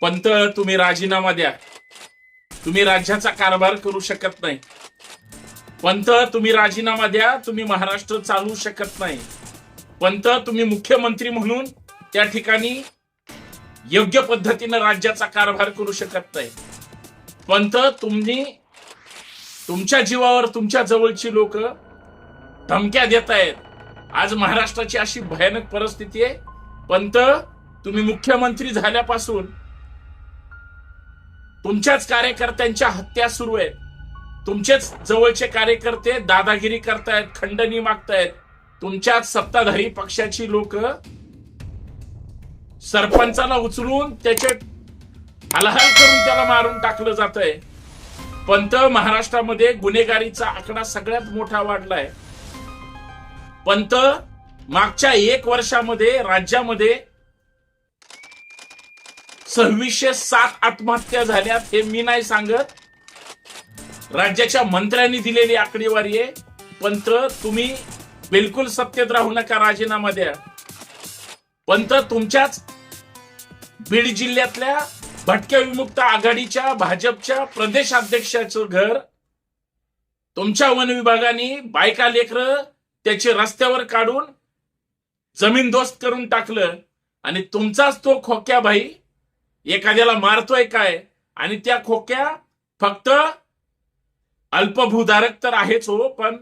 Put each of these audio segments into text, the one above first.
पंत तुम्ही राजीनामा द्या. तुम्ही राज्याचा कारभार करू शकत नाही. पंत तुम्ही राजीनामा द्या तुम्ही महाराष्ट्र चालवू शकत नाही. पंत तुम्ही मुख्यमंत्री म्हणून त्या ठिकाणी योग्य पद्धतीनं राज्याचा कारभार करू शकत नाही. पंत तुम्ही तुमच्या जीवावर तुमच्या जवळची लोक धमक्या देत आहेत. आज महाराष्ट्राची अशी भयानक परिस्थिती आहे. पंत तुम्ही मुख्यमंत्री झाल्यापासून तुमच्याच कार्यकर्त्यांच्या हत्या सुरू आहेत. तुमचेच जवळचे कार्यकर्ते दादागिरी करतायत खंडणी मागतायत. तुमच्याच सत्ताधारी पक्षाची लोक सरपंचाला उचलून त्याचे हलहल करून त्याला मारून टाकलं जात आहे पंत महाराष्ट्रामध्ये गुन्हेगारीचा आकडा सगळ्यात मोठा वाढलाय. पंत मागच्या एक वर्षामध्ये राज्यामध्ये सव्वीसशे सात आत्महत्या झाल्यात हे मी नाही सांगत. राज्याच्या मंत्र्यांनी दिलेली आकडेवारी आहे. पंत तुम्ही बिलकुल सत्तेत राहू नका राजीनामा द्या. पंत तुमच्याच बीड जिल्ह्यातल्या भटक्या विमुक्त आघाडीच्या भाजपच्या प्रदेशाध्यक्षाचं घर तुमच्या वन विभागाने बायका लेकर त्याचे रस्त्यावर काढून जमीनदोस्त करून टाकलं. आणि तुमचाच तो खोक्या भाई एखाद्याला मारतोय काय? आणि त्या खोक्या फक्त अल्पभूधारक तर आहेच हो पण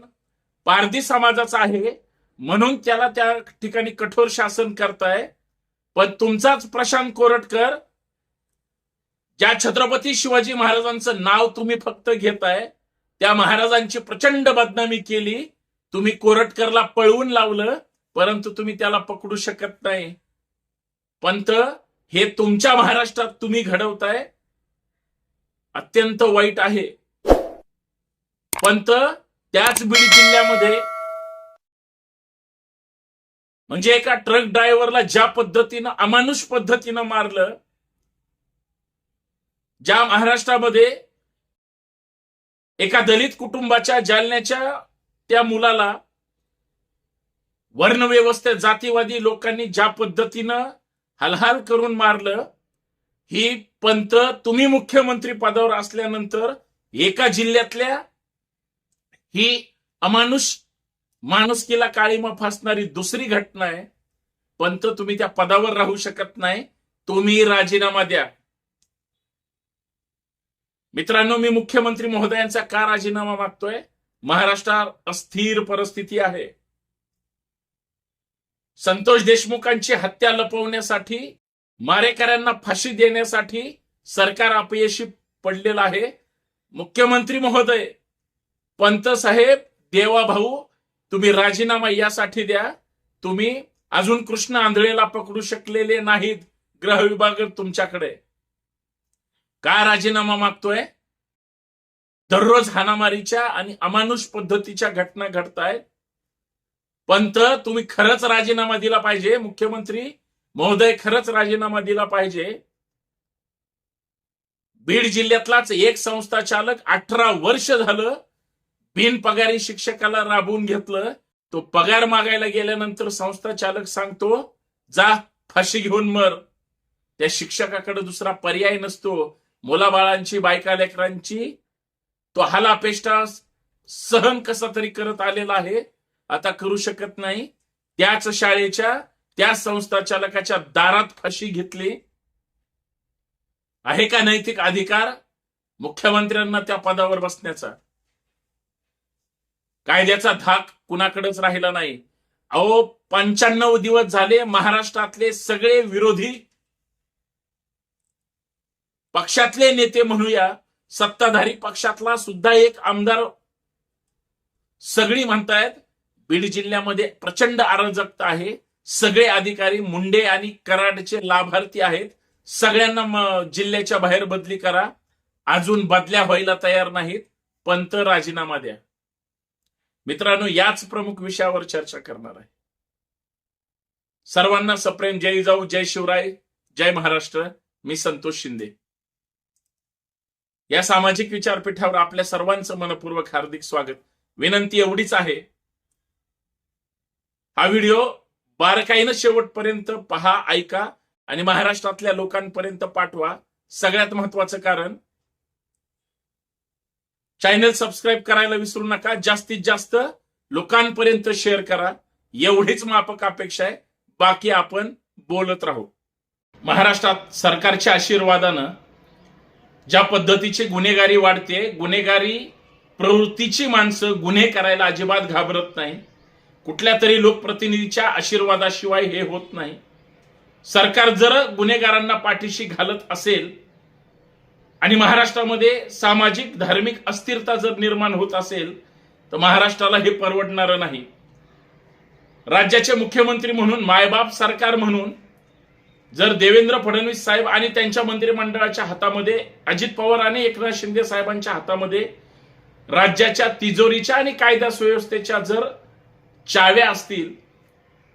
पारधी समाजाचा आहे. म्हणून त्याला त्या ठिकाणी कठोर शासन करताय. पण तुमचाच प्रशांत कोरटकर ज्या छत्रपती शिवाजी महाराजांचं नाव तुम्ही फक्त घेताय त्या महाराजांची प्रचंड बदनामी केली. तुम्ही कोरटकरला पळवून लावलं परंतु तुम्ही त्याला पकडू शकत नाही. पंत हे तुमच्या महाराष्ट्रात तुम्ही घडवताय. अत्यंत वाईट आहे. पंत त्याच बीड जिल्ह्यामध्ये म्हणजे एका ट्रक ड्रायव्हरला ज्या पद्धतीनं अमानुष पद्धतीनं मारलं ज्या महाराष्ट्रामध्ये एका दलित कुटुंबाच्या जालन्याच्या त्या मुलाला वर्णव्यवस्थेत जातीवादी लोकांनी ज्या पद्धतीनं हलहाल करून मारलं ही पंत तुम्ही मुख्यमंत्री पदावर असल्यानंतर एका जिल्ह्यातल्या ही अमानुष माणुसकीला काळीमा फासणारी दुसरी घटना आहे. पंत तुम्ही त्या पदावर राहू शकत नाही तुम्ही राजीनामा द्या. मित्रांनो मी मुख्यमंत्री महोदयांचा का राजीनामा मागतोय? महाराष्ट्रात अस्थिर परिस्थिती आहे. संतोष देशमुखांची हत्या लपवण्यासाठी मारेकऱ्यांना फाशी देण्यासाठी सरकार अपयशी पडलेलं आहे. मुख्यमंत्री महोदय पंत साहेब देवा भाऊ तुम्ही राजीनामा यासाठी द्या. तुम्ही अजून कृष्ण आंधळेला पकडू शकलेले नाहीत ग्रह विभाग तुमच्याकडे. का राजीनामा मागतोय? दररोज हाणामारीच्या आणि अमानुष पद्धतीच्या घटना घडतायत. पंत तुम्ही खरंच राजीनामा दिला पाहिजे. मुख्यमंत्री महोदय खरंच राजीनामा दिला पाहिजे. बीड जिल्ह्यातलाच एक संस्था चालक अठरा वर्ष झालं बिनपगारी शिक्षकाला राबवून घेतलं. तो पगार मागायला गेल्यानंतर संस्था चालक सांगतो जा फाशी घेऊन मर. त्या शिक्षकाकडे दुसरा पर्याय नसतो. मुलाबाळांची बायका लेकरांची तो हालापेष्टा सहन कसा तरी करत आलेला आहे. आता करू शकत नाही. त्याच शाळेच्या त्या संस्था चालकाच्या दारात फाशी घेतली. आहे का नैतिक अधिकार? मुख्यमंत्र्यांना त्या पदावर बसण्याचा. कायद्याचा धाक कुणाकडेच राहिला नाही. अहो पंच्याण्णव दिवस झाले महाराष्ट्रातले सगळे विरोधी पक्षातले नेते म्हणूया सत्ताधारी पक्षातला सुद्धा एक आमदार सगळी म्हणतायत. बीड जिल्ह्यामध्ये प्रचंड अराजकता आहे. सगळे अधिकारी मुंडे आणि कराडचे लाभार्थी आहेत. सगळ्यांना जिल्ह्याच्या बाहेर बदली करा. अजून बदल्या व्हायला तयार नाहीत पंत राजीनामा द्या. मित्रांनो याच प्रमुख विषयावर चर्चा करणार आहे. सर्वांना सप्रेम. जय जाऊ जय शिवराय जय महाराष्ट्र. मी संतोष शिंदे. या सामाजिक विचारपीठावर आपल्या सर्वांचं मनपूर्वक हार्दिक स्वागत. विनंती एवढीच आहे हा व्हिडिओ बारकाईनं शेवटपर्यंत पहा ऐका आणि महाराष्ट्रातल्या लोकांपर्यंत पाठवा. सगळ्यात महत्वाचं कारण चॅनल सबस्क्राईब करायला विसरू नका. जास्तीत जास्त लोकांपर्यंत शेअर करा. एवढीच मापक अपेक्षा आहे. बाकी आपण बोलत राहू. महाराष्ट्रात सरकारच्या आशीर्वादानं ज्या पद्धतीची गुन्हेगारी वाढते गुन्हेगारी प्रवृत्तीची माणसं गुन्हे करायला अजिबात घाबरत नाही. कुठल्या तरी लोकप्रतिनिधीच्या आशीर्वादाशिवाय हे होत नाही. सरकार जर गुन्हेगारांना पाठीशी घालत असेल आणि महाराष्ट्रामध्ये सामाजिक धार्मिक अस्थिरता जर निर्माण होत असेल तर महाराष्ट्राला हे परवडणारं नाही. राज्याचे मुख्यमंत्री म्हणून मायबाप सरकार म्हणून जर देवेंद्र फडणवीस साहेब आणि त्यांच्या मंत्रिमंडळाच्या हातामध्ये अजित पवार आणि एकनाथ शिंदे साहेबांच्या हातामध्ये राज्याच्या तिजोरीच्या आणि कायदा सुव्यवस्थेच्या जर चाव्या असतील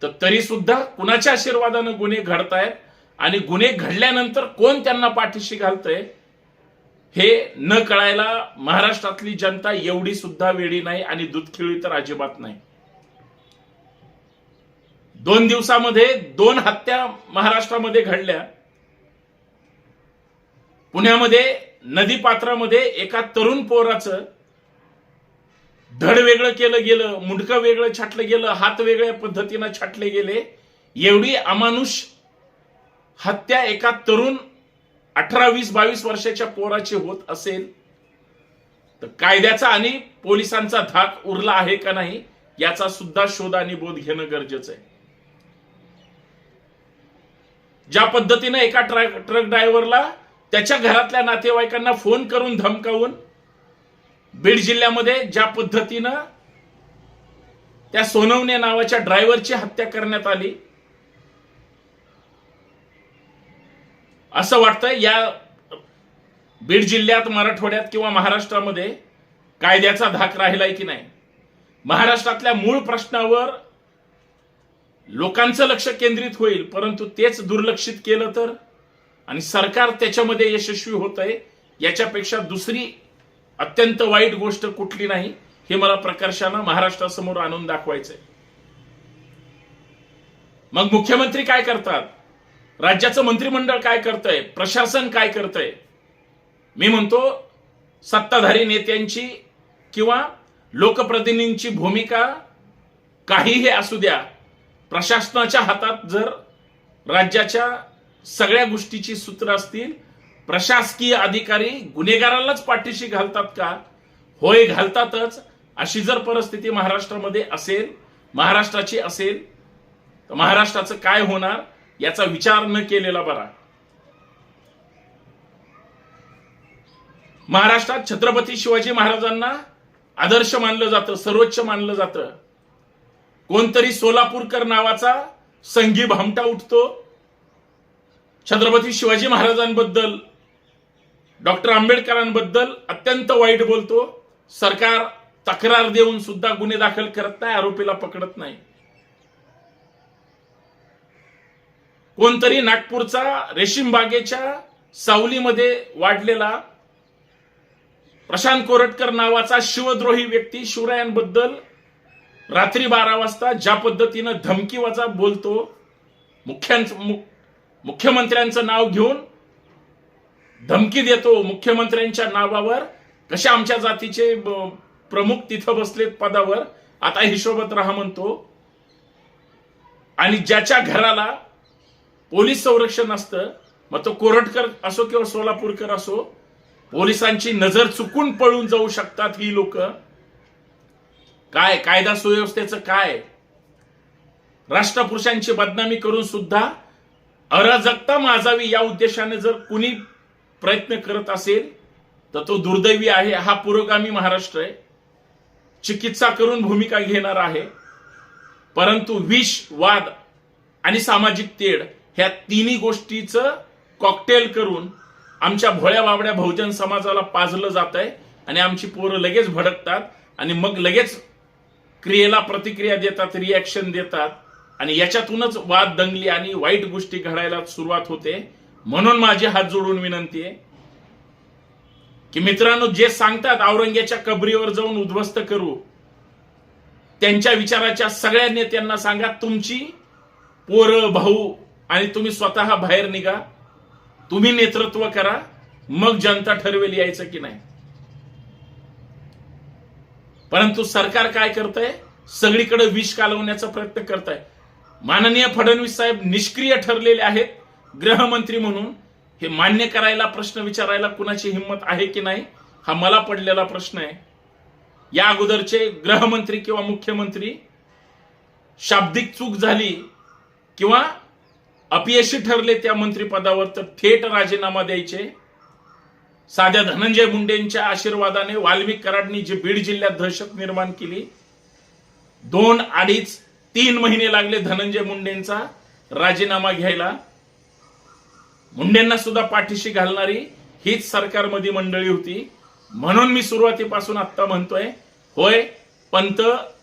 तर तरी सुद्धा कुणाच्या आशीर्वादानं गुन्हे घडतायत आणि गुन्हे घडल्यानंतर कोण त्यांना पाठीशी घालतंय हे न कळायला महाराष्ट्रातली जनता एवढी सुद्धा वेळी नाही आणि दुधखिळी तर अजिबात नाही. दोन दिवसामध्ये दोन हत्या महाराष्ट्रामध्ये घडल्या. पुण्यामध्ये नदीपात्रामध्ये एका तरुण पोराचं धड वेगळं केलं गेलं मुंडकं वेगळं छाटलं गेलं हात वेगळ्या पद्धतीनं छाटले गेले एवढी अमानुष हत्या एका तरुण अठरा वीस बावीस वर्षाच्या पोराची होत असेल तर कायद्याचा आणि पोलिसांचा धाक उरला आहे का नाही याचा सुद्धा शोध आणि बोध घेणं गरजेचं आहे. ज्या पद्धतीनं एका ट्रक ट्रक ड्रायव्हरला त्याच्या घरातल्या नातेवाईकांना फोन करून धमकावून बीड जिल्ह्यामध्ये ज्या पद्धतीनं त्या सोनवणे नावाच्या ड्रायव्हरची हत्या करण्यात आली असं वाटतं या बीड जिल्ह्यात मराठवाड्यात किंवा महाराष्ट्रामध्ये कायद्याचा धाक राहिलाय की नाही? महाराष्ट्रातल्या मूळ प्रश्नावर लोकांचं लक्ष केंद्रित होईल परंतु तेच दुर्लक्षित केलं तर आणि सरकार त्याच्यामध्ये यशस्वी होत आहे याच्यापेक्षा दुसरी अत्यंत वाईट गोष्ट कुठली नाही हे मला प्रकर्षानं महाराष्ट्रासमोर आणून दाखवायचंय. मग मुख्यमंत्री काय करतात? राज्याचं मंत्रिमंडळ काय करतंय? प्रशासन काय करतंय? मी म्हणतो सत्ताधारी नेत्यांची किंवा लोकप्रतिनिधींची भूमिका काहीही असू द्या प्रशासनाच्या हातात जर राज्याच्या सगळ्या गोष्टीची सूत्र असतील प्रशासकीय अधिकारी गुन्हेगारालाच पाठीशी घालतात का? होय घालतातच. अशी जर परिस्थिती महाराष्ट्रामध्ये असेल महाराष्ट्राची असेल तर महाराष्ट्राचं काय होणार याचा विचार न केलेला बरा. महाराष्ट्रात छत्रपती शिवाजी महाराजांना आदर्श मानलं जातं सर्वोच्च मानलं जातं. कोणतरी सोलापूरकर नावाचा संघी भामटा उठतो. छत्रपती शिवाजी महाराजांबद्दल डॉक्टर आंबेडकरांबद्दल अत्यंत वाईट बोलतो. सरकार तक्रार देऊन सुद्धा गुन्हे दाखल करत नाही आरोपीला पकडत नाही. कोणतरी नागपूरचा रेशीम बागेच्या सावलीमध्ये वाढलेला प्रशांत कोरटकर नावाचा शिवद्रोही व्यक्ती शिवरायांबद्दल रात्री बारा वाजता ज्या पद्धतीनं धमकीवाजा बोलतो मुख्यांच मुख्यमंत्र्यांचं नाव घेऊन धमकी देतो मुख्यमंत्र्यांच्या नावावर. कशा आमच्या जातीचे प्रमुख तिथं बसलेत पदावर आता हिशोबत राहा म्हणतो. आणि ज्याच्या घराला पोलीस संरक्षण असतं मग तो कोरटकर असो किंवा सोलापूरकर असो पोलिसांची नजर चुकून पळून जाऊ शकतात ही लोक. काय कायदा सुव्यवस्थेचं काय? राष्ट्रपुरुषांची बदनामी करून सुद्धा अराजकता माजावी या उद्देशाने जर कुणी प्रयत्न करत असेल तर तो दुर्दैवी आहे. हा पुरोगामी महाराष्ट्र आहे. चिकित्सा करून भूमिका घेणार आहे. परंतु विष वाद आणि सामाजिक तेढ ह्या तिन्ही गोष्टीचं कॉकटेल करून आमच्या भोळ्या बाबड्या बहुजन समाजाला पाजलं जात आहे आणि आमची पोरं लगेच भडकतात आणि मग लगेच क्रियेला प्रतिक्रिया देतात रिॲक्शन देतात. आणि याच्यातूनच वाद दंगली आणि वाईट गोष्टी घडायला सुरुवात होते. म्हणून माझी हात जोडून विनंती आहे की मित्रांनो जे सांगतात औरंग्याच्या कबरीवर जाऊन उद्ध्वस्त करू त्यांच्या विचाराच्या सगळ्या नेत्यांना सांगा तुमची पोरं भाऊ आणि तुम्ही स्वतः बाहेर निघा तुम्ही नेतृत्व करा मग जनता ठरवेल यायचं की नाही. परंतु सरकार काय करतंय? सगळीकडे विष कालवण्याचा प्रयत्न करत आहे माननीय फडणवीस साहेब निष्क्रिय ठरलेले आहेत. गृहमंत्री म्हणून हे मान्य करायला प्रश्न विचारायला कुणाची हिंमत आहे की नाही हा मला पडलेला प्रश्न आहे. या अगोदरचे गृहमंत्री किंवा मुख्यमंत्री शाब्दिक चूक झाली किंवा अपयशी ठरले त्या मंत्रिपदावर तर थेट राजीनामा द्यायचे. साध्या धनंजय मुंडेंच्या आशीर्वादाने वाल्मिक कराडनी जी बीड जिल्ह्यात दहशत निर्माण केली दोन अडीच तीन महिने लागले धनंजय मुंडेंचा राजीनामा घ्यायला. मुंडेंना सुद्धा पाठीशी घालणारी हीच सरकारमध्ये मंडळी होती. म्हणून मी सुरुवातीपासून आत्ता म्हणतोय होय पंत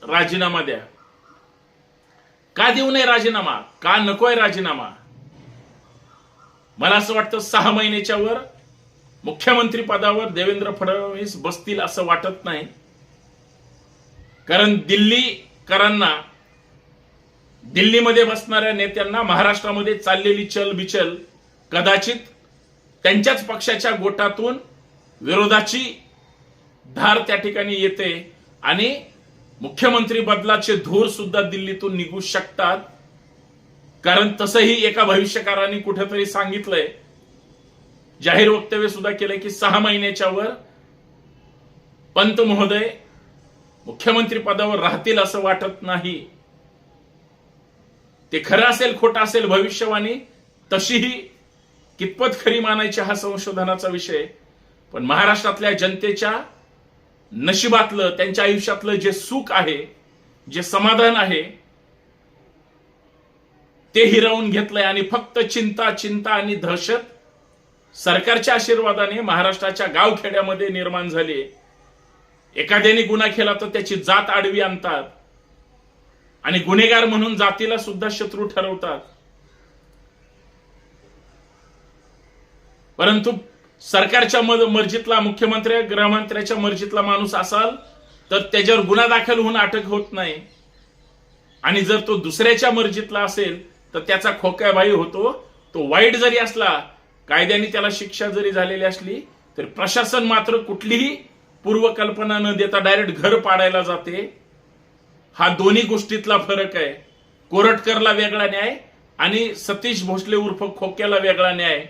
राजीनामा द्या. का देऊ नये राजीनामा? का नकोय राजीनामा? मला असं वाटतं सहा महिन्याच्या वर मुख्यमंत्री पदावर देवेंद्र फडणवीस बसतील असं वाटत नाही. कारण दिल्लीकरांना दिल्लीमध्ये बसणाऱ्या नेत्यांना महाराष्ट्रामध्ये चाललेली चल बिचल कदाचित त्यांच्याच पक्षाच्या गोटातून विरोधाची धार त्या ठिकाणी येते आणि मुख्यमंत्री बदलाचे धूर सुद्धा दिल्लीतून निघू शकतात. कारण तसंही एका भविष्यकाराने कुठेतरी सांगितलंय. जाहीर वक्तव्य सुद्धा केलंय की सहा महिन्याच्या वर पंत महोदय मुख्यमंत्री पदावर राहतील असं वाटत नाही. ते खरं असेल खोटं असेल भविष्यवाणी तशीही कितपत खरी मानायची हा संशोधनाचा विषय. पण महाराष्ट्रातल्या जनतेच्या नशिबातलं त्यांच्या आयुष्यातलं जे सुख आहे जे समाधान आहे ते हिरावून घेतलंय आणि फक्त चिंता चिंता आणि दहशत सरकारच्या आशीर्वादाने महाराष्ट्राच्या गावखेड्यामध्ये निर्माण झाली एखाद्याने गुन्हा केला तर त्याची जात आडवी आणतात. आणि गुन्हेगार म्हणून जातीला सुद्धा शत्रू ठरवतात. परंतु सरकारच्या मर्जीतला मुख्यमंत्री गृहमंत्र्याच्या मर्जीतला माणूस असाल तर त्याच्यावर गुन्हा दाखल होऊन अटक होत नाही. आणि जर तो दुसऱ्याच्या मर्जीतला असेल तर त्याचा खोक्याबाई होतो. तो वाईट जरी असला कायद्याने त्याला शिक्षा जरी झालेली असली तर प्रशासन मात्र कुठलीही पूर्वकल्पना न देता डायरेक्ट घर पाडायला जाते. हा दोन्ही गोष्टीतला फरक आहे. कोरटकरला वेगळा न्याय आणि सतीश भोसले उर्फ खोक्याला वेगळा न्याय.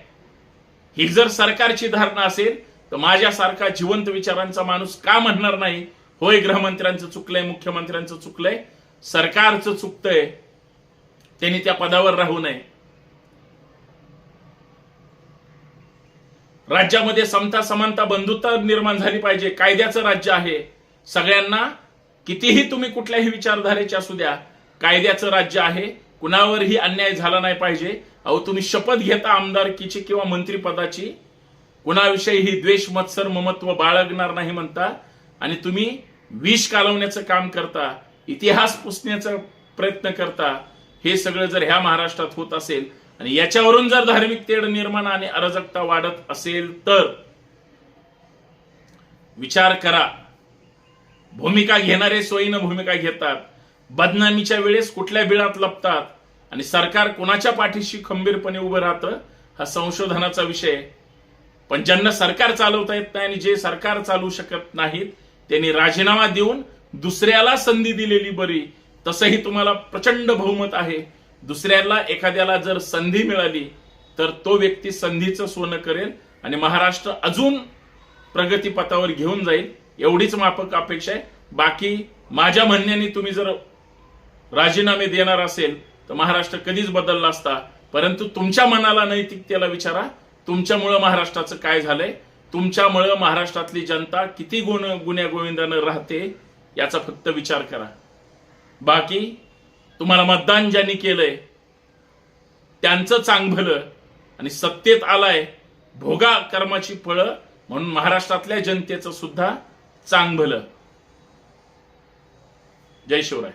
ही जर सरकारची धारणा असेल तर माझ्यासारखा जिवंत विचारांचा माणूस का म्हणणार नाही? होय गृहमंत्र्यांचं चुकलंय मुख्यमंत्र्यांचं चुकलंय. सरकारचं चुकतंय. त्यांनी त्या पदावर राहू नये. राज्यामध्ये समता समानता बंधुता निर्माण झाली पाहिजे. कायद्याचं राज्य आहे. सगळ्यांना कितीही तुम्ही कुठल्याही विचारधारेचे असू द्या कायद्याचं राज्य आहे. कुणावरही अन्याय झाला नाही पाहिजे. अहो तुम्ही शपथ घेता आमदारकीची किंवा मंत्रीपदाची. कुणाविषयीही द्वेष मत्सर ममत्व बाळगणार नाही म्हणता. आणि तुम्ही विष कालवण्याचं काम करता इतिहास पुसण्याचा प्रयत्न करता. हे सगळं जर ह्या महाराष्ट्रात होत असेल आणि याच्यावरून जर धार्मिक तेढ निर्माण आणि अराजकता वाढत असेल तर विचार करा. भूमिका घेणारे सोयीनं भूमिका घेतात. बदनामीच्या वेळेस कुठल्या बिळात लपतात? आणि सरकार कोणाच्या पाठीशी खंबीरपणे उभं राहतं? हा संशोधनाचा विषय पण ज्यांना सरकार चालवता येत नाही आणि जे सरकार चालवू शकत नाहीत त्यांनी राजीनामा देऊन दुसऱ्याला संधी दिलेली बरी. तसंही तुम्हाला प्रचंड बहुमत आहे. दुसऱ्याला एखाद्याला जर संधी मिळाली तर तो व्यक्ती संधीचं सोनं करेल आणि महाराष्ट्र अजून प्रगतीपथावर घेऊन जाईल. एवढीच माफक अपेक्षा आहे. बाकी माझ्या म्हणण्याने तुम्ही जर राजीनामे देणार असेल तर महाराष्ट्र कधीच बदलला असता. परंतु तुमच्या मनाला नैतिकतेला विचारा. तुमच्यामुळं महाराष्ट्राचं काय झालंय? तुमच्यामुळं महाराष्ट्रातली जनता किती गुण गुन्ह्या गोविंदानं राहते याचा फक्त विचार करा. बाकी तुम्हाला मतदान ज्यांनी केलंय त्यांचं चांग भलं आणि सत्तेत आलाय भोगा कर्माची फळं म्हणून महाराष्ट्रातल्या जनतेचं सुद्धा चांग भलं जय शिवराय.